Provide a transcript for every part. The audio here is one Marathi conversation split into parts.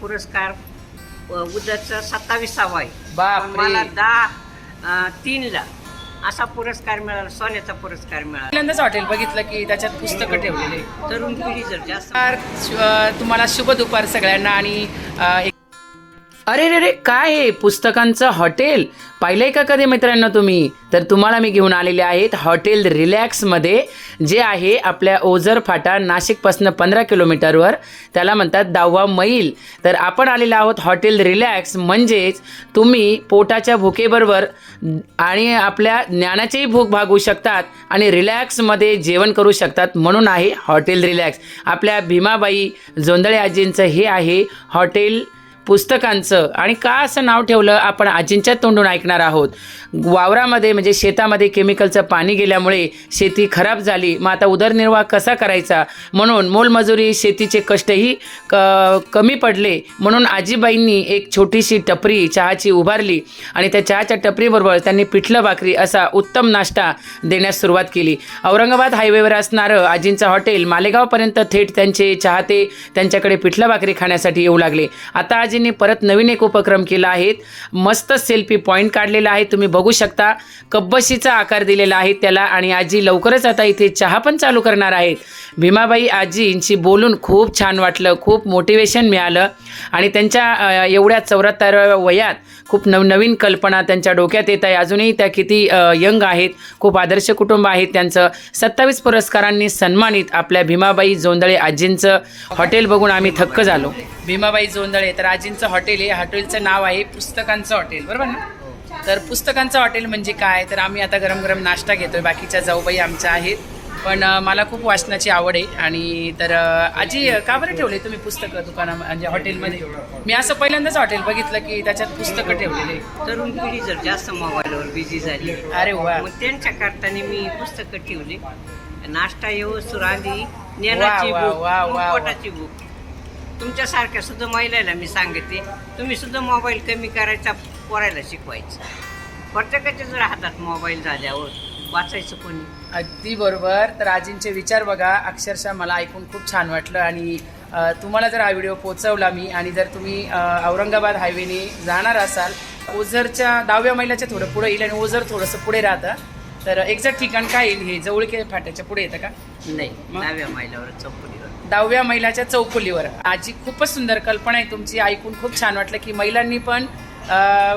पुरस्कार उद्याचा सत्तावीसावा आहे. बापरे. मला दहा तीनला असा पुरस्कार मिळाला सोन्याचा पुरस्कार मिळाला. पहिल्यांदाच हॉटेल बघितलं की त्याच्यात पुस्तकं ठेवलेले. तरुण पिढी जर जास्त अ, तुम्हाला शुभ दुपार सगळ्यांना आणि अ, एक- अरे रे रे काय हे? पुस्तकांचं हॉटेल? पाहिलंय का कधी मित्रांनो तुम्ही? तर तुम्हाला मी घेऊन आलेले आहेत हॉटेल रिलॅक्समध्ये जे आहे आपल्या ओझर फाटा नाशिकपासनं पंधरा किलोमीटरवर. त्याला म्हणतात दहावा मैल. तर आपण आलेलो आहोत हॉटेल रिलॅक्स म्हणजेच तुम्ही पोटाच्या भुकेबरोबर आणि आपल्या ज्ञानाचीही भूक भागवू शकतात आणि रिलॅक्समध्ये जेवण करू शकतात म्हणून आहे हॉटेल रिलॅक्स. आपल्या भीमाबाई जोंदळे आजींचं हे आहे हॉटेल पुस्तकांचं आणि का असं नाव ठेवलं आपण आजींच्या तोंडून ऐकणार आहोत? वावरामध्ये म्हणजे शेतामध्ये केमिकलचं पाणी गेल्यामुळे शेती खराब झाली मग आता उदरनिर्वाह कसा करायचा? म्हणून मोलमजुरी शेतीचे कष्टही क कमी पडले. म्हणून आजीबाईंनी एक छोटीशी टपरी चहाची उभारली आणि त्या चहाच्या टपरीबरोबर त्यांनी पिठलं भाकरी असा उत्तम नाश्ता देण्यास सुरुवात केली. औरंगाबाद हायवेवर असणारं आजींचं हॉटेल मालेगावपर्यंत थेट त्यांचे चाहते त्यांच्याकडे पिठलं भाकरी खाण्यासाठी येऊ लागले. आता आजींनी परत नवीन एक उपक्रम केला आहे. मस्त सेल्फी पॉईंट काढलेला आहे. तुम्ही बघू शकता. कब्बशीचा आकार दिलेला आहे त्याला आणि आजी लवकरच आता इथे चहा पण चालू करणार आहेत भीमाबाई आजींशी बोलून खूप छान वाटलं. खूप मोटिवेशन मिळालं. आणि त्यांच्या एवढ्या चौऱ्याहत्तराव्या वयात खूप नवनवीन कल्पना त्यांच्या डोक्यात येत आहे. अजूनही त्या किती यंग आहेत. खूप आदर्श कुटुंब आहेत त्यांचं. सत्तावीस पुरस्कारांनी सन्मानित आपल्या भीमाबाई जोंदळे आजींचं. हॉटेल बघून आम्ही थक्क झालो. भीमाबाई जोंदळे तर आजींचं हॉटेल आहे. हॉटेलचं नाव आहे पुस्तकांचं हॉटेल. बरोबर ना? तर पुस्तकांचं हॉटेल म्हणजे काय? तर आम्ही आता गरम गरम नाश्ता घेतोय. बाकीच्या जाऊबाई आमच्या आहेत. पण मला खूप वाचनाची आवड आहे. आणि तर आजी का बरं ठेवले तुम्ही पुस्तकं दुकाना म्हणजे हॉटेलमध्ये? मी असं पहिल्यांदाच हॉटेल बघितलं की त्याच्यात पुस्तकं ठेवले तरुण पिढी जर जास्त मोबाईलवर बिझी झाली अरे वा. मग त्यांच्या करताना मी पुस्तकं ठेवली. नाश्ता येऊ सुरांदी ज्ञानाची वा. पोटाची भूक तुमच्यासारख्या सुद्धा महिलाला मी सांगते तुम्ही सुद्धा मोबाईल कमी करायचा पोरायला शिकवायचं. प्रत्येकाच्या जर हातात मोबाईल झाल्यावर वाचायचं कोणी? अगदी बरोबर. तर आजींचे विचार बघा. अक्षरशः मला ऐकून खूप छान वाटलं आणि तुम्हाला जर हा व्हिडिओ पोचवला मी आणि जर तुम्ही औरंगाबाद हायवेने जाणार असाल ओझरच्या दहाव्या मैलाच्या थोडं पुढे येईल आणि ओझर थोडंसं पुढे राहतं. तर एक्झॅक्ट ठिकाण काय येईल हे जवळके फाट्याच्या पुढे येतं का? नाही? दहाव्या मैलावर चौकटीवर दहाव्या महिलाच्या चौफुलीवर आजी खूपच सुंदर कल्पना आहे तुमची. ऐकून खूप छान वाटलं की महिलांनी पण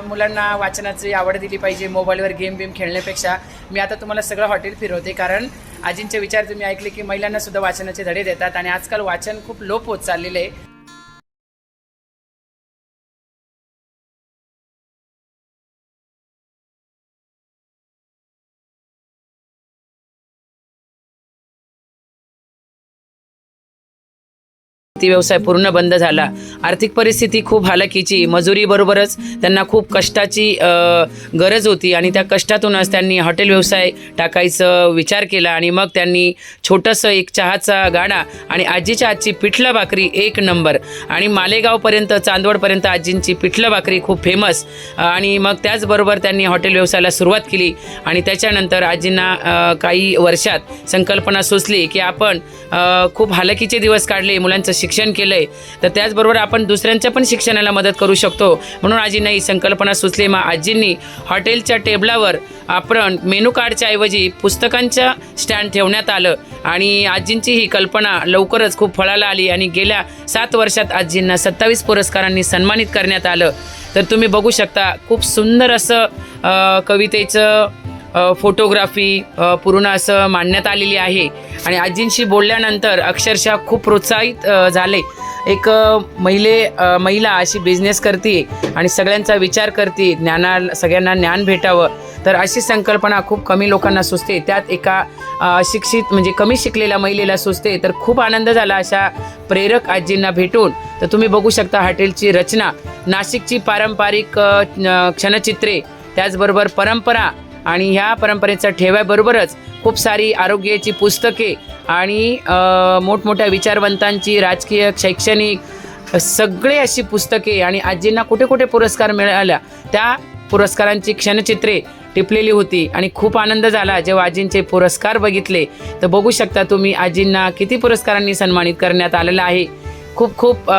मुलांना वाचनाची आवड दिली पाहिजे मोबाईलवर गेम बिम खेळण्यापेक्षा. मी आता तुम्हाला सगळं हॉटेल फिरवते कारण आजींचे विचार तुम्ही ऐकले की महिलांना सुद्धा वाचनाचे धडे देतात आणि आजकाल वाचन खूप लोप होत चाललेलं आहे. ती व्यवसाय पूर्ण बंद झाला. आर्थिक परिस्थिती खूप हालाकीची मजुरीबरोबरच त्यांना खूप कष्टाची गरज होती आणि त्या कष्टातूनच त्यांनी हॉटेल व्यवसाय टाकायचं विचार केला आणि मग त्यांनी छोटंसं एक चहाचा गाडा आणि आजीच्या आजची पिठलं भाकरी एक नंबर आणि मालेगावपर्यंत चांदवडपर्यंत आजींची पिठलं भाकरी खूप फेमस आणि मग त्याचबरोबर त्यांनी हॉटेल व्यवसायाला सुरुवात केली आणि त्याच्यानंतर आजींना काही वर्षात संकल्पना सुचली की आपण खूप हालकीचे दिवस काढले मुलांचं शिक्षण केलं आहे तर त्याचबरोबर आपण दुसऱ्यांच्या पण शिक्षणाला मदत करू शकतो. म्हणून आजींना ही संकल्पना सुचली. मग आजींनी हॉटेलच्या टेबलावर आपण मेनू कार्डच्या ऐवजी पुस्तकांच्या स्टँड ठेवण्यात आलं आणि आजींची ही कल्पना लवकरच खूप फळाला आली आणि गेल्या सात वर्षात आजींना सत्तावीस पुरस्कारांनी सन्मानित करण्यात आलं. तर तुम्ही बघू शकता खूप सुंदर असं कवितेचं फोटोग्राफी पूर्ण असं मांडण्यात आलेली आहे. आणि आजींशी बोलल्यानंतर अक्षरशः खूप प्रोत्साहित झाले. एक महिले महिला अशी बिझनेस करते आणि सगळ्यांचा विचार करते ज्ञाना सगळ्यांना ज्ञान भेटावं. तर अशी संकल्पना खूप कमी लोकांना सुचते. त्यात एका शिक्षित म्हणजे कमी शिकलेल्या महिलेला सुचते. तर खूप आनंद झाला अशा प्रेरक आजींना भेटून. तर तुम्ही बघू शकता हॉटेलची रचना. नाशिकची पारंपरिक क्षणचित्रे त्याचबरोबर परंपरा आणि ह्या परंपरेचा ठेव्याबरोबरच खूप सारी आरोग्याची पुस्तके आणि मोठमोठ्या विचारवंतांची राजकीय शैक्षणिक सगळे अशी पुस्तके आणि आजींना कुठे कुठे पुरस्कार मिळाल्या त्या पुरस्कारांची क्षणचित्रे टिपलेली होती आणि खूप आनंद झाला जेव्हा आजींचे पुरस्कार बघितले. तर बघू शकता तुम्ही आजींना किती पुरस्कारांनी सन्मानित करण्यात आलेलं आहे. खूप खूप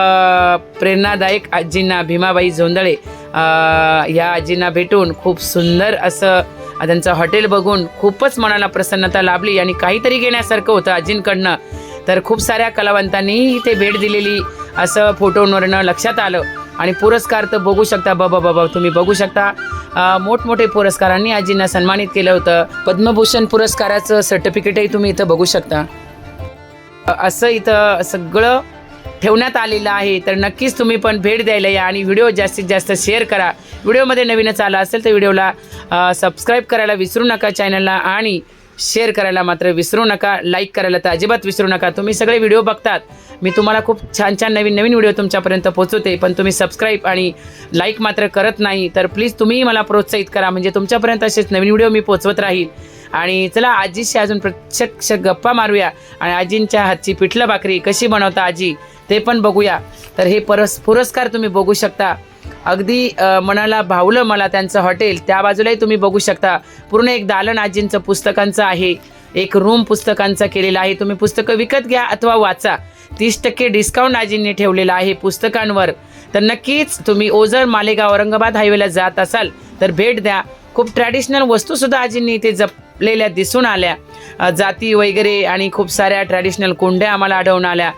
प्रेरणादायक आजींना भीमाबाई झोंदळे ह्या या आजींना भेटून खूप सुंदर असं त्यांचं हॉटेल बघून खूपच मनाला प्रसन्नता लाभली आणि काहीतरी घेण्यासारखं होतं आजींकडनं. तर खूप साऱ्या कलावंतांनीही इथे भेट दिलेली असं फोटोवरनं लक्षात आलं. आणि पुरस्कार तर बघू शकता बाबा बाबा तुम्ही बघू शकता. मोठमोठे पुरस्कारांनी आजींना सन्मानित केलं होतं. पद्मभूषण पुरस्काराचं सर्टिफिकेटही तुम्ही इथं बघू शकता. असं इथं सगळं ठेवण्यात आलेलं आहे. तर नक्कीच तुम्ही पण भेट द्यायला या आणि व्हिडिओ जास्तीत जास्त शेअर करा. व्हिडिओमध्ये नवीनच आला असेल तर व्हिडिओला सबस्क्राईब करायला विसरू नका चॅनलला आणि शेअर करायला मात्र विसरू नका. लाईक करायला तर अजिबात विसरू नका. तुम्ही सगळे व्हिडिओ बघतात. मी तुम्हाला खूप छान छान नवीन नवीन व्हिडिओ तुमच्यापर्यंत पोहोचवते पण तुम्ही सबस्क्राईब आणि लाईक मात्र करत नाही तर प्लीज तुम्ही मला प्रोत्साहित करा. म्हणजे तुमच्यापर्यंत असेच नवीन व्हिडिओ मी पोचवत राहील. आणि चला आजीशी अजून प्रत्यक्ष गप्पा मारूया. आणि आजींच्या हातची पिठलं भाकरी कशी बनवता आजी? ते पण बघूया. तर हे परस पुरस्कार तुम्ही बघू शकता. अगदी मनाला भावलं मला त्यांचं हॉटेल. त्या बाजूलाही तुम्ही बघू शकता. पूर्ण एक दालन आजींचं पुस्तकांचं आहे. एक रूम पुस्तकांचा केलेला आहे. तुम्ही पुस्तकं विकत घ्या अथवा वाचा. तीस टक्के डिस्काउंट आजींनी ठेवलेला आहे पुस्तकांवर. तर नक्कीच तुम्ही ओझर मालेगाव औरंगाबाद हायवेला जात असाल तर भेट द्या. खूप ट्रॅडिशनल वस्तूसुद्धा आजींनी इथे जपलेल्या दिसून आल्या. जाती वगैरे आणि खूप साऱ्या ट्रॅडिशनल कोंड्या आम्हाला आढळून आल्या.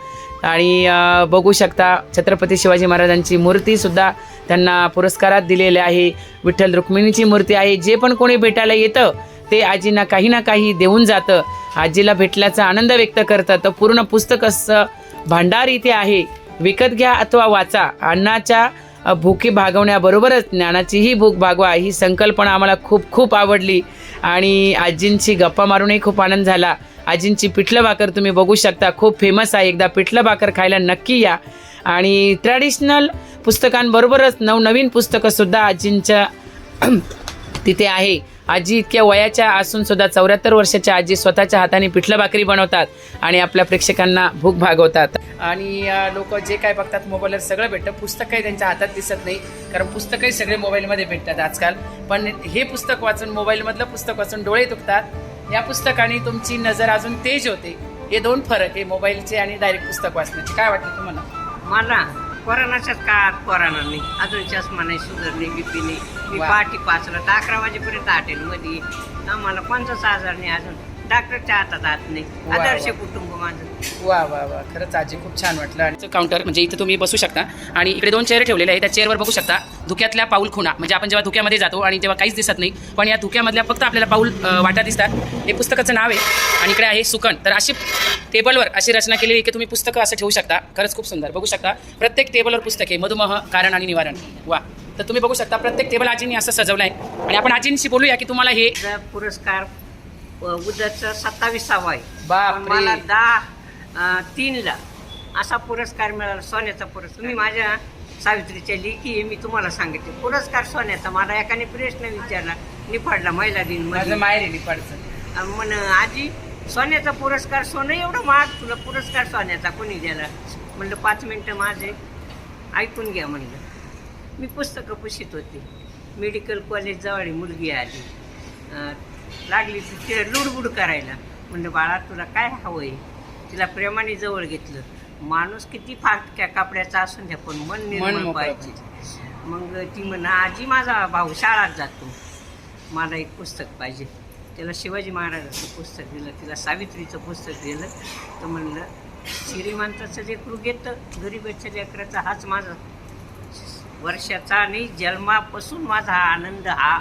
आणि बघू शकता छत्रपती शिवाजी महाराजांची मूर्तीसुद्धा त्यांना पुरस्कारात दिलेली आहे. विठ्ठल रुक्मिणीची मूर्ती आहे. जे पण कोणी भेटायला येतं ते आजींना काही ना काही देऊन जातं. आजीला भेटल्याचा आनंद व्यक्त करतं. तर पूर्ण पुस्तक असं भांडार इथे आहे. विकत घ्या अथवा वाचा. अन्नाच्या अ, भुकी भागवण्याबरोबरच ज्ञानाचीही भूक भागवा ही संकल्पना आम्हाला खूप खूप आवडली. आणि आजींची गप्पा मारूनही खूप आनंद झाला. आजींची पिठलं भाकर तुम्ही बघू शकता. खूप फेमस आहे. एकदा पिठलं भाकर खायला नक्की या. आणि ट्रॅडिशनल पुस्तकांबरोबरच नवनवीन पुस्तकंसुद्धा आजींच्या तिथे आहे. आजी इतक्या वयाच्या असून सुद्धा चौऱ्याहत्तर वर्षाच्या आजी स्वतःच्या हाताने पिठलं भाकरी बनवतात आणि आपल्या प्रेक्षकांना भूक भागवतात. आणि लोक जे काय बघतात मोबाईलवर सगळं भेटतं. पुस्तकही त्यांच्या हातात दिसत नाही कारण पुस्तकही सगळे मोबाईलमध्ये भेटतात आजकाल. पण हे पुस्तक वाचून मोबाईलमधलं पुस्तक वाचून डोळे दुखतात. या पुस्तकाने तुमची नजर अजून तेज होते. हे दोन फरक आहे मोबाईलचे आणि डायरेक्ट पुस्तक वाचण्याचे. काय वाटतं तुम्हाला? मला कोरोनाच्याच काळात कोरोना नाही. अजून चष्मा नाही सुधर नाही बीपी नाही. मी वा. पहाटे पाचला तर अकरा वाजेपर्यंत हॉटेलमध्ये. आम्हाला कोणताच आजार नाही अजून. डॉक्टरच्या हातात हात नाही. वा, आदर्श. कुटुंब माझं. वा वा वा. खरंच आजी खूप छान वाटलं. आणि काउंटर म्हणजे इथं तुम्ही बसू शकता. आणि इकडे दोन चेअर ठेवलेले आहे त्या चेअरवर बघू शकता धुक्यातल्या पाऊल खुणा. म्हणजे आपण जेव्हा धुक्यामध्ये जातो आणि तेव्हा काहीच दिसत नाही पण या धुक्यामधल्या फक्त आपल्याला पाऊल अ, वाटा दिसतात. हे पुस्तकाचं नाव आहे. आणि इकडे आहे सुकण. तर अशी टेबलवर अशी रचना केलेली आहे की तुम्ही पुस्तकं असं ठेवू शकता. खरंच खूप सुंदर. बघू शकता प्रत्येक टेबलवर पुस्तक आहे. मधुमेह कारण आणि निवारण. वा. तर तुम्ही बघू शकता प्रत्येक टेबल आजींनी असं सजवलं आहे आणि आपण आजींशी बोलूया की तुम्हाला हे माझा पुरस्कार उद्याचा सत्तावीसावा आहे. बापरे. मला दहा अ, तीनला असा पुरस्कार मिळाला सोन्याचा पुरस्कार. तुम्ही माझ्या सावित्रीच्या लेखी आहे, मी तुम्हाला सांगितले पुरस्कार सोन्याचा मला एकाने प्रश्न विचारला निफाडला महिला दिन माझं मध्ये माहेर आहे निफाडचं. म्हण आजी सोन्याचा पुरस्कार सोनं एवढं महाग तुला पुरस्कार सोन्याचा कोणी दिला म्हणलं पाच मिनटं माझे. ऐकून घ्या म्हणलं. मी पुस्तकं पुशीत होते. मेडिकल कॉलेज जवळ मुलगी आली. अं, लागली तिथे लुडबुड करायला. म्हणलं बाळा तुला काय हवं आहे तिला प्रेमाने जवळ घेतलं. माणूस किती फाटक्या कपड्याचा असून द्या पण मन निर्मळ मोकळं पाहिजे. मग ती म्हणा आजी माझा भाऊ शाळात जातो. मला एक पुस्तक पाहिजे. त्याला शिवाजी महाराजाचं पुस्तक दिलं तिला सावित्रीचं पुस्तक दिलं. तर म्हणलं श्रीमंताचं लेकरू घेतं गरिबाच्या लेकराचा हाच माझा वर्षाचा आणि जन्मापासून माझा हा आनंद हा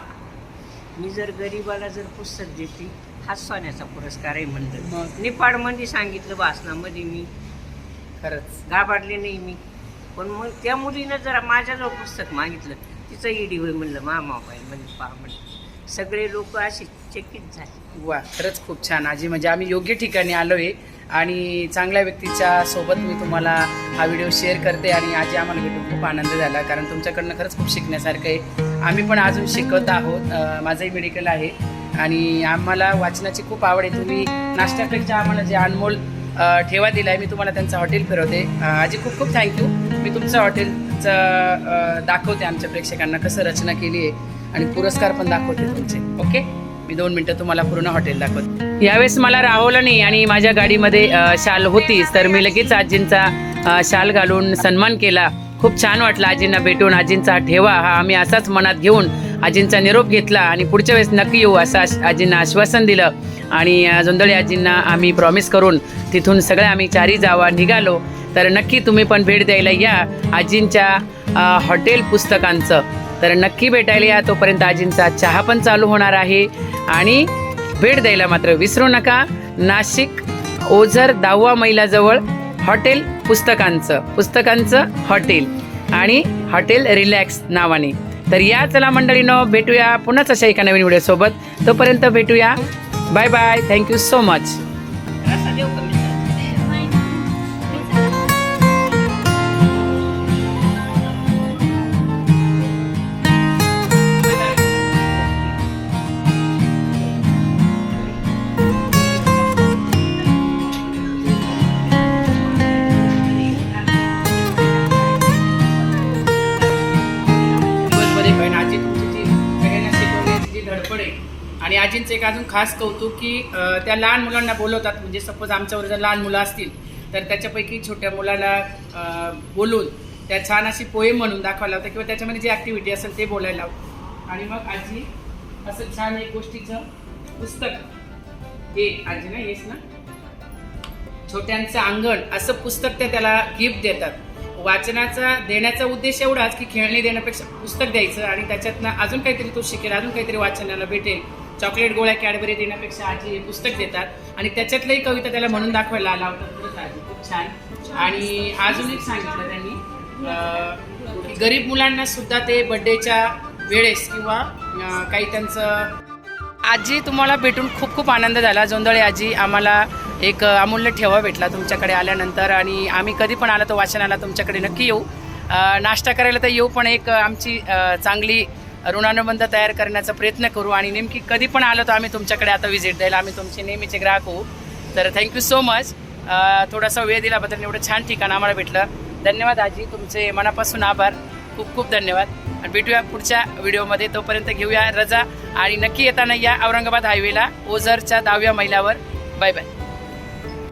मी जर गरिबाला जर पुस्तक देते हाच सोन्याचा पुरस्कार आहे म्हणलं मग? निपाडमध्ये सांगितलं भाषणामध्ये मी. खरंच. गाभाडले नाही मी. पण मग त्या मुलीनं जर माझ्याजवळ पुस्तक मागितलं. तिचं ईडी होय म्हणलं मा मोबाईल म्हणजे पहा म्हणलं. सगळे लोक असे चकित झाले. वा खरंच खूप छान. आजी म्हणजे आम्ही योग्य ठिकाणी आलो आहे आणि चांगल्या व्यक्तीच्या सोबत मी तुम्हाला हा व्हिडिओ शेअर करते आणि आजी आम्हाला भेटून खूप आनंद झाला कारण तुमच्याकडनं खरंच खूप शिकण्यासारखं आहे. आम्ही पण अजून शिकत आहोत. माझंही मेडिकल आहे. आणि आम्हाला वाचनाची खूप आवड आहे. तुम्ही नाश्त्यापेक्षा आम्हाला जे अनमोल ठेवा दिला आहे मी तुम्हाला त्यांचं हॉटेल फिरवते. आजी खूप खूप थँक्यू मी तुमचं हॉटेलचं दाखवते आमच्या प्रेक्षकांना कसं रचना केली आहे आणि पुरस्कार पण दाखवते तुमचे. ओके मी दोन मिनटं तुम्हाला पूर्ण हॉटेल दाखवते. यावेळेस मला राहवलं नाही आणि माझ्या गाडीमध्ये शाल होतीच तर मी लगेच आजींचा शाल घालून सन्मान केला. खूप छान वाटलं आजींना भेटून आजींचा ठेवा हा आम्ही असाच मनात घेऊन आजींचा निरोप घेतला आणि पुढच्या वेळेस नक्की येऊ असं आजींना आश्वासन दिलं. आणि अ, आजींना आम्ही प्रॉमिस करून तिथून सगळ्या आम्ही चारी जावा निघालो. तर नक्की तुम्ही पण भेट द्यायला या. आजींच्या हॉटेल पुस्तकांचं. तर नक्की भेटायला या. तोपर्यंत आजींचा चहा पण चालू होणार आहे. आणि भेट द्यायला मात्र विसरू नका. नाशिक ओझर दहावा मैलाजवळ हॉटेल पुस्तकांचं. पुस्तकांचं हॉटेल. आणि हॉटेल रिलॅक्स नावाने. तर या चला मंडळीनं भेटूया पुन्हाच अशा एका नवीन व्हिडिओसोबत. तोपर्यंत भेटूया. Bye bye. Thank you so much त्यांचं एक अजून खास कौतुक की त्या लहान मुलांना बोलवतात. म्हणजे सपोज आमच्यावर जर लहान मुलं असतील तर त्याच्यापैकी छोट्या मुलाला बोलून त्या छान अशी पोएम म्हणून दाखवायला लावतात किंवा त्याच्यामध्ये जी ॲक्टिव्हिटी असेल ते बोलायला लावतात. आणि मग आजी असं छान एक गोष्टीचं पुस्तक. हे आजी ना हेच ना? छोट्यांचं अंगण असं पुस्तक ते त्याला गिफ्ट देतात. वाचनाचा देण्याचा उद्देश एवढाच की खेळणी देण्यापेक्षा पुस्तक द्यायचं आणि त्याच्यातनं अजून काहीतरी तो शिकेल अजून काहीतरी वाचनाला भेटेल. चॉकलेट गोळ्या कॅडबरी देण्यापेक्षा आजी हे पुस्तक देतात. आणि त्याच्यातलंही कविता त्याला म्हणून दाखवायला लावतात खरंच आजी खूप छान. आणि अजून एक सांगितलं त्यांनी गरीब मुलांना सुद्धा ते बड्डेच्या वेळेस किंवा काही त्यांचं आजी तुम्हाला भेटून खूप खूप आनंद झाला. जोंदळे आजी आम्हाला एक अमूल्य ठेवा भेटला तुमच्याकडे आल्यानंतर आणि आम्ही कधी पण आलो तर वाचनाला तुमच्याकडे नक्की येऊ. नाश्ता करायला तर येऊ पण एक आमची चांगली ऋणानुबंध तयार करण्याचा प्रयत्न करू आणि नेमकी कधी पण आलो तर आम्ही तुमच्याकडे आता व्हिजिट द्यायला. आम्ही तुमचे नेहमीचे ग्राहक होऊ. तर थँक्यू सो मच थोडासा वेळ दिल्याबद्दल एवढं छान ठिकाण आम्हाला भेटलं. धन्यवाद आजी तुमचे मनापासून आभार. खूप खूप धन्यवाद. आणि भेटूया पुढच्या व्हिडिओमध्ये तोपर्यंत घेऊया रजा. आणि नक्की येताना या औरंगाबाद हायवेला ओझरच्या दहाव्या मैलावर. Bye bye